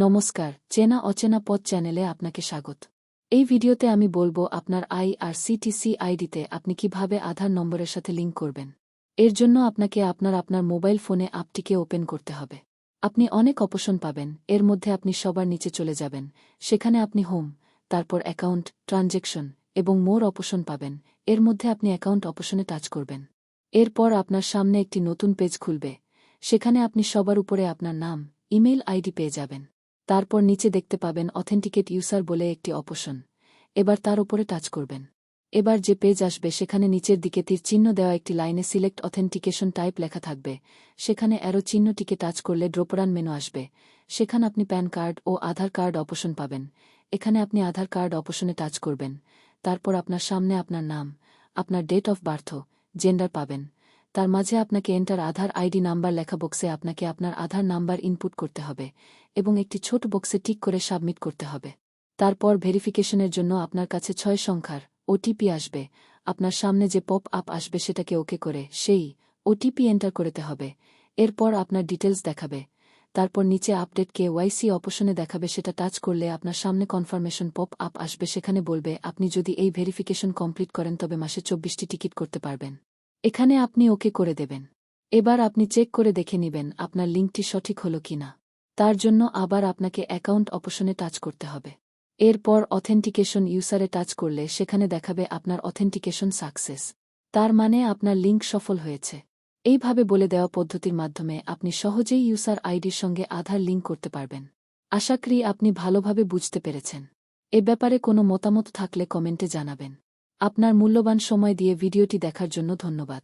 নমস্কার, চেনা অচেনা পথ চ্যানেলে আপনাকে স্বাগত। এই ভিডিওতে আমি বলব আপনার আই আর আইডিতে আপনি কীভাবে আধার নম্বরের সাথে লিঙ্ক করবেন। এর জন্য আপনাকে আপনার আপনার মোবাইল ফোনে অ্যাপটিকে ওপেন করতে হবে। আপনি অনেক অপশন পাবেন, এর মধ্যে আপনি সবার নিচে চলে যাবেন। সেখানে আপনি হোম, তারপর অ্যাকাউন্ট, ট্রানজেকশন এবং মোর অপশন পাবেন, এর মধ্যে আপনি অ্যাকাউন্ট অপশনে টাচ করবেন। এরপর আপনার সামনে একটি নতুন পেজ খুলবে। সেখানে আপনি সবার উপরে আপনার নাম, ইমেল আইডি পেয়ে যাবেন। তারপর নিচে দেখতে পাবেন অথেন্টিকেট ইউসার বলে একটি অপশন। এবার তার উপরে টাচ করবেন। এবার যে পেজ আসবে, সেখানে নিচের দিকে তীর চিহ্ন দেওয়া একটি লাইনে সিলেক্ট অথেন্টিকেশন টাইপ লেখা থাকবে। সেখানে অ্যারো চিহ্নটিকে টাচ করলে ড্রোপরান মেনু আসবে। সেখানে আপনি প্যান কার্ড ও আধার কার্ড অপশন পাবেন। এখানে আপনি আধার কার্ড অপশনে টাচ করবেন। তারপর আপনার সামনে আপনার নাম, আপনার ডেট অফ বার্থ, জেন্ডার পাবেন। তার মাঝে আপনাকে এন্টার আধার আইডি নাম্বার লেখা বক্সে আপনাকে আপনার আধার নাম্বার ইনপুট করতে হবে এবং একটি ছোট বক্সে টিক করে সাবমিট করতে হবে। তারপর ভেরিফিকেশনের জন্য আপনার কাছে ছয় সংখ্যার ওটিপি আসবে। আপনার সামনে যে পপ আপ আসবে সেটাকে ওকে করে সেই ওটিপি এন্টার করতে হবে। এরপর আপনার ডিটেলস দেখাবে। তারপর নিচে আপডেট কে ওয়াইসি অপশনে দেখাবে, সেটা টাচ করলে আপনার সামনে কনফার্মেশন পপ আপ আসবে। সেখানে বলবে, আপনি যদি এই ভেরিফিকেশন কমপ্লিট করেন, তবে মাসে চব্বিশটি টিকিট করতে পারবেন। এখানে আপনি ওকে করে দেবেন। এবার আপনি চেক করে দেখে নিবেন আপনার লিঙ্কটি সঠিক হল কিনা। তার জন্য আবার আপনাকে অ্যাকাউন্ট অপশনে টাচ করতে হবে। এরপর অথেন্টিকেশন ইউসারে টাচ করলে সেখানে দেখাবে আপনার অথেন্টিকেশন সাকসেস। তার মানে আপনার লিঙ্ক সফল হয়েছে। এইভাবে বলে দেওয়া পদ্ধতির মাধ্যমে আপনি সহজেই ইউসার আইডির সঙ্গে আধার লিঙ্ক করতে পারবেন। আশা করি আপনি ভালোভাবে বুঝতে পেরেছেন। এ ব্যাপারে কোনো মতামত থাকলে কমেন্টে জানাবেন। আপনার মূল্যবান সময় দিয়ে ভিডিওটি দেখার জন্য ধন্যবাদ।